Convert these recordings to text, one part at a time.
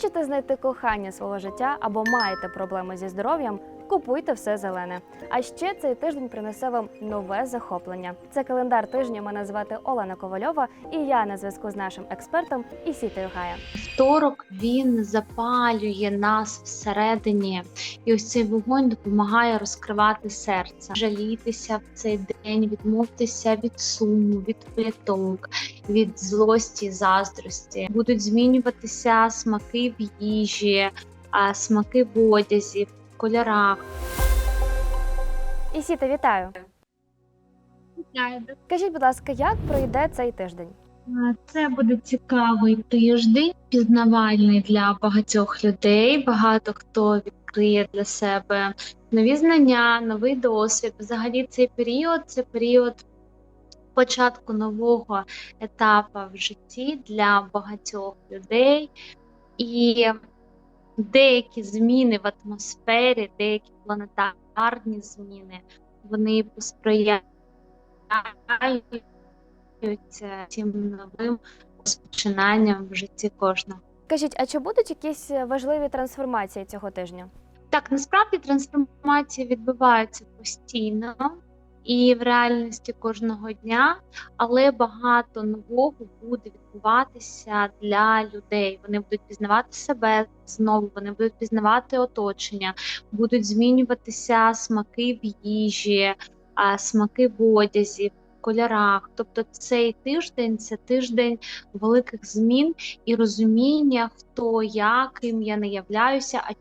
Хочете знайти кохання свого життя або маєте проблеми зі здоров'ям? Купуйте все зелене. А ще цей тиждень принесе вам нове захоплення. Це календар тижня. Мене звати Олена Ковальова, і я на зв'язку з нашим експертом Ісітою Гая. Второк він запалює нас всередині, і ось цей вогонь допомагає розкривати серце, жалітися в цей день, відмовтеся від суму, від пліток, від злості, заздрості. Будуть змінюватися смаки в їжі, смаки в одязі, в кольорах. Ісіта, вітаю! Вітаю. Скажіть, будь ласка, як пройде цей тиждень? Це буде цікавий тиждень, пізнавальний для багатьох людей. Багато хто відкриє для себе нові знання, новий досвід. Взагалі, цей період це період початку нового етапу в житті для багатьох людей. І деякі зміни в атмосфері, деякі планетарні зміни, вони посприяють е, цим новим розпочинанням в житті кожного. Скажіть, а чи будуть якісь важливі трансформації цього тижня? Так, насправді трансформації відбуваються постійно і в реальності кожного дня, але багато нового буде відбуватися для людей. Вони будуть пізнавати себе знову, вони будуть пізнавати оточення, будуть змінюватися смаки в їжі, смаки в одязі, кольорах. Тобто цей тиждень це тиждень великих змін і розуміння, хто я, ким я не являюся, а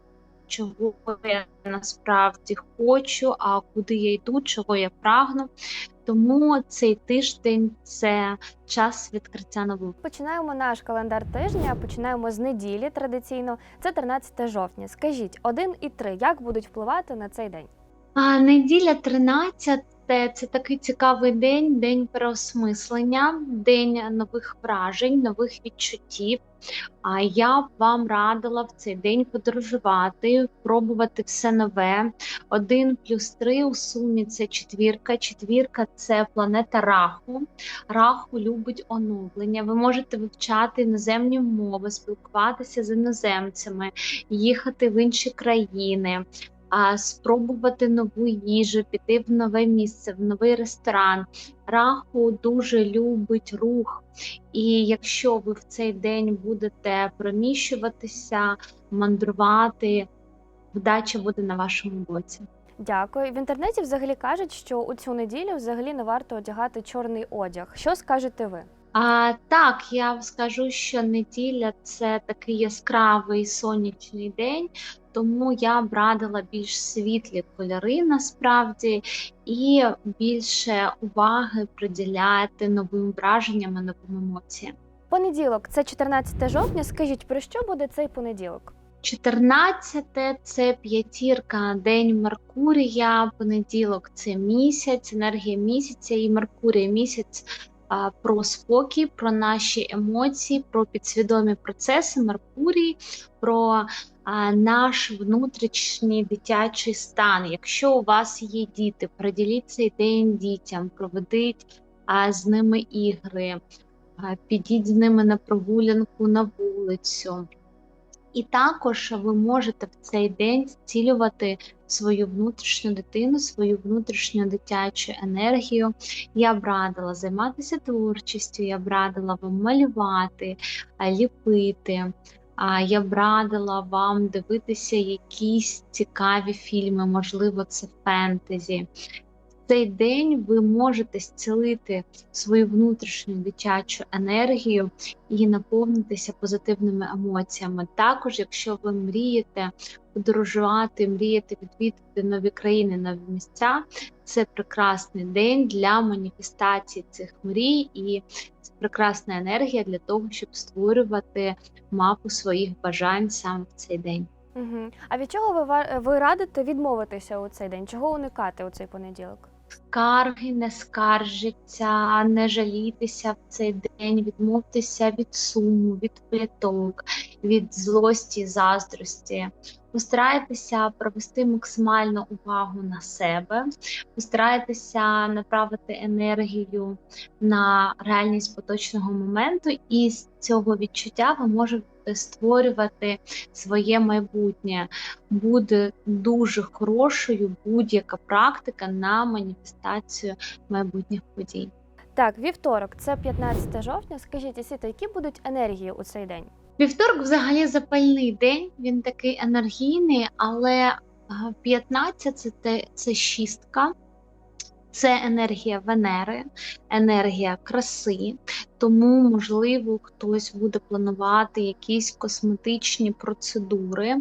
чого я насправді хочу, а куди я йду, чого я прагну. Тому цей тиждень це час відкриття нового. Починаємо наш календар тижня. Починаємо з неділі традиційно. Це 13 жовтня. Скажіть, 1 і 3, як будуть впливати на цей день? А неділя 13 це такий цікавий день, день переосмислення, день нових вражень, нових відчуттів. А я вам радила в цей день подорожувати, пробувати все нове. Один плюс три у сумі це четвірка. Четвірка це планета Раху. Раху любить оновлення. Ви можете вивчати іноземні мови, спілкуватися з іноземцями, їхати в інші країни а, спробувати нову їжу, піти в нове місце, в новий ресторан. Раху дуже любить рух, і якщо ви в цей день будете проміщуватися, мандрувати, вдача буде на вашому боці. Дякую. В інтернеті взагалі кажуть, що у цю неділю взагалі не варто одягати чорний одяг. Що скажете ви? А, так, я скажу, що неділя це такий яскравий сонячний день, тому я б радила більш світлі кольори насправді і більше уваги приділяти новим враженням і новим емоціям. Понеділок, це 14 жовтня. Скажіть, про що буде цей понеділок? 14 це п'ятірка, день Меркурія, понеділок це місяць, енергія місяця і Меркурія місяць про спокій, про наші емоції, про підсвідомі процеси Меркурій, про наш внутрішній дитячий стан. Якщо у вас є діти, приділіть цей день дітям, проведіть з ними ігри, підіть з ними на прогулянку на вулицю. І також ви можете в цей день зцілювати свою внутрішню дитину, свою внутрішню дитячу енергію. Я б радила займатися творчістю, я б радила вам малювати, ліпити. Я б радила вам дивитися якісь цікаві фільми, можливо, це фентезі. Цей день ви можете зцілити свою внутрішню дитячу енергію і наповнитися позитивними емоціями. Також, якщо ви мрієте подорожувати, мрієте відвідати нові країни, нові місця, це прекрасний день для маніфестації цих мрій, і це прекрасна енергія для того, щоб створювати мапу своїх бажань саме в цей день. Угу. А від чого ви ви радите відмовитися у цей день? Чого уникати у цей понеділок? Скарги не скаржиться, не жалітися в цей день, відмовтеся від суму, від пліток, від злості, заздрості. Постарайтеся провести максимальну увагу на себе, постарайтеся направити енергію на реальність поточного моменту, і з цього відчуття ви можете створювати своє майбутнє. Буде дуже хорошою будь-яка практика на маніфестацію майбутніх подій. Так, вівторок, це 15 жовтня. Скажіть, Ісіто, які будуть енергії у цей день? Вівторок взагалі запальний день, він такий енергійний, але а, 15 це, те- це шістка, це енергія Венери, енергія краси. Тому, можливо, хтось буде планувати якісь косметичні процедури.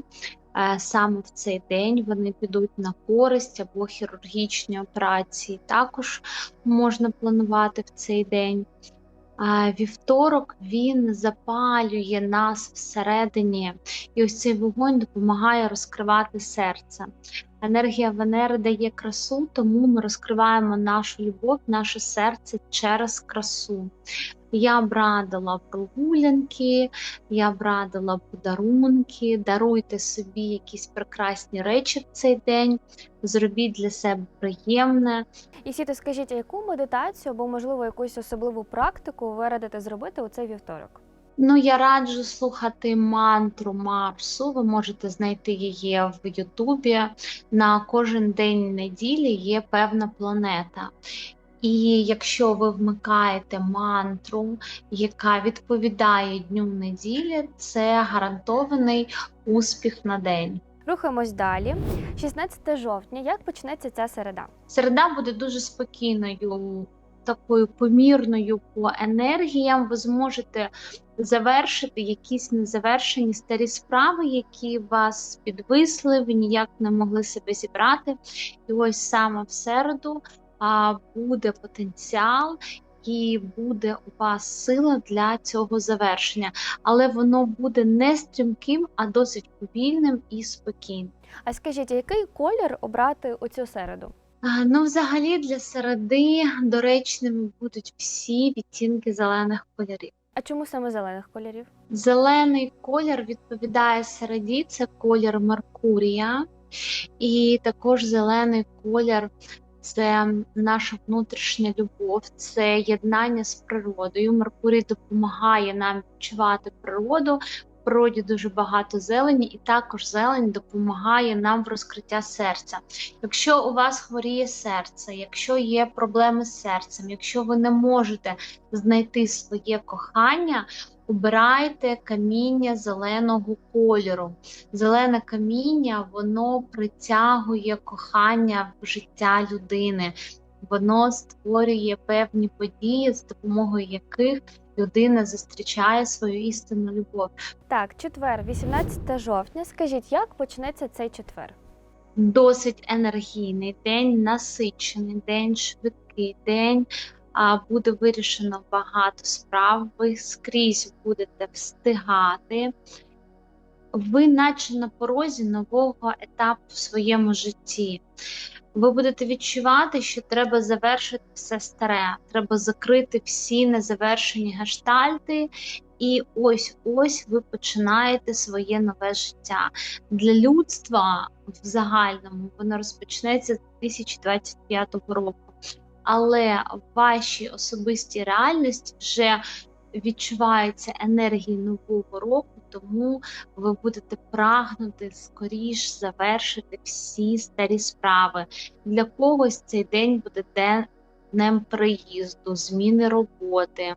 е, Саме в цей день вони підуть на користь або хірургічні операції. Також можна планувати в цей день. Вівторок він запалює нас всередині, і ось цей вогонь допомагає розкривати серце. Енергія Венери дає красу, тому ми розкриваємо нашу любов, наше серце через красу. Я б радила прогулянки, я б радила подарунки, даруйте собі якісь прекрасні речі в цей день, зробіть для себе приємне. Ісіто, скажіть, яку медитацію або, можливо, якусь особливу практику ви радите зробити у цей вівторок? Ну, я раджу слухати мантру Марсу. Ви можете знайти її в Ютубі. На кожен день неділі є певна планета. І якщо ви вмикаєте мантру, яка відповідає дню неділі, це гарантований успіх на день. Рухаємось далі. 16 жовтня. Як почнеться ця середа? Середа буде дуже спокійною, такою помірною по енергіям. Ви зможете завершити якісь незавершені старі справи, які вас підвисли, ви ніяк не могли себе зібрати. І ось саме в середу буде потенціал. І буде у вас сила для цього завершення, але воно буде не стрімким, а досить повільним і спокійним. А скажіть, який колір обрати у цю середу? Ну, взагалі для середи доречними будуть всі відтінки зелених кольорів. А чому саме зелених кольорів? Зелений колір відповідає середі, це колір Меркурія, і також зелений колір це наша внутрішня любов, це єднання з природою. Меркурій допомагає нам відчувати природу. В природі дуже багато зелені, і також зелень допомагає нам в розкриття серця. Якщо у вас хворіє серце, якщо є проблеми з серцем, якщо ви не можете знайти своє кохання, обирайте каміння зеленого кольору. Зелене каміння воно притягує кохання в життя людини. Воно створює певні події, з допомогою яких людина зустрічає свою істинну любов. Так, четвер, 18 жовтня. Скажіть, як почнеться цей четвер? Досить енергійний день, насичений день, швидкий день. Буде вирішено багато справ. Ви скрізь будете встигати. Ви, наче на порозі нового етапу в своєму житті. Ви будете відчувати, що треба завершити все старе, треба закрити всі незавершені гештальти, і ось ось ви починаєте своє нове життя. Для людства в загальному воно розпочнеться з 2025 року. Але в вашій особистій реальності вже відчуваються енергії нового року, тому ви будете прагнути скоріш завершити всі старі справи. Для когось цей день буде днем приїзду, зміни роботи,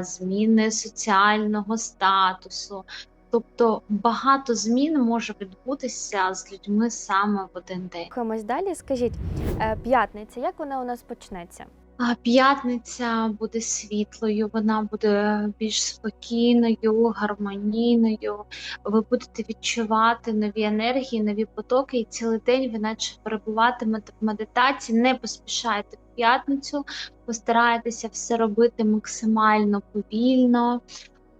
зміни соціального статусу. Тобто багато змін може відбутися з людьми саме в один день. Рухаємось далі. Скажіть, е, п'ятниця, як вона у нас почнеться? А П'ятниця буде світлою, вона буде більш спокійною, гармонійною. Ви будете відчувати нові енергії, нові потоки, і цілий день ви наче перебуватимете в медитації. Не поспішайте в п'ятницю, постарайтеся все робити максимально повільно.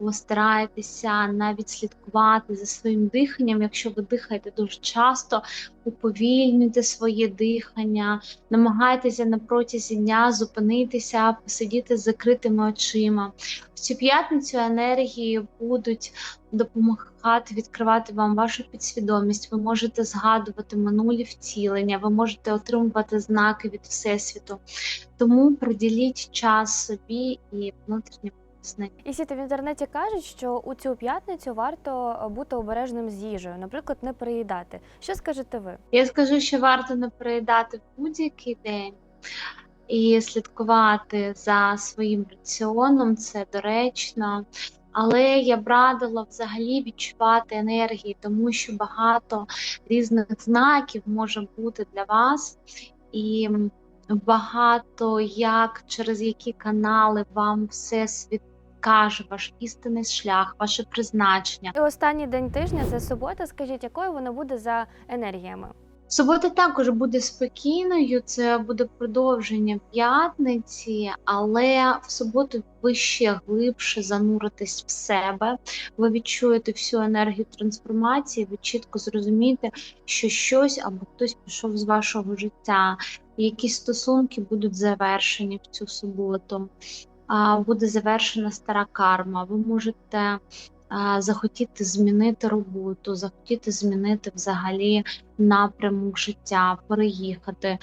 Постарайтеся навіть слідкувати за своїм диханням. Якщо ви дихаєте дуже часто, уповільнюйте своє дихання, намагайтеся на протязі дня зупинитися, посидіти з закритими очима. В цю п'ятницю енергії будуть допомагати відкривати вам вашу підсвідомість. Ви можете згадувати минулі втілення, ви можете отримувати знаки від Всесвіту. Тому приділіть час собі і внутрішньому з І сіти в інтернеті кажуть, що у цю п'ятницю варто е, бути обережним з їжею, наприклад, не переїдати. Що скажете ви? Я скажу, що варто не переїдати в будь-який день і слідкувати за своїм раціоном, це доречно. Але я б радила взагалі відчувати енергії, тому що багато різних знаків може бути для вас, і багато як через які канали вам всесвіт каже ваш істинний шлях, ваше призначення. І останній день тижня це субота. Скажіть, якою воно буде за енергіями? Субота також буде спокійною, це буде продовження п'ятниці, але в суботу ви ще глибше зануритесь в себе. Ви відчуєте всю енергію трансформації, ви чітко зрозумієте, що щось або хтось пішов з вашого життя, якісь стосунки будуть завершені в цю суботу. Буде завершена стара карма. Ви можете захотіти змінити роботу, захотіти змінити взагалі напрямок життя, переїхати.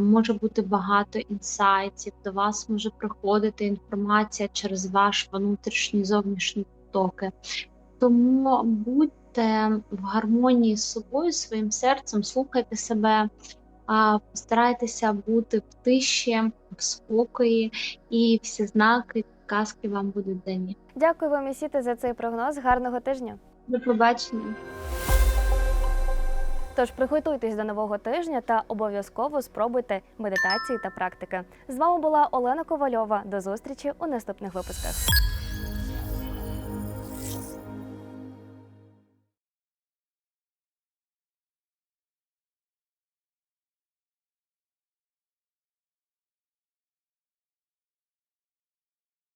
Може бути багато інсайтів, до вас може приходити інформація через ваш внутрішній зовнішні потоки. Тому будьте в гармонії з собою, своїм серцем, слухайте себе, постарайтеся бути в тиші, в спокої, і всі знаки, казки вам будуть дані. Дякую вам, Ісіти, за цей прогноз. Гарного тижня. До побачення. Тож приготуйтесь до нового тижня та обов'язково спробуйте медитації та практики. З вами була Олена Ковальова. До зустрічі у наступних випусках.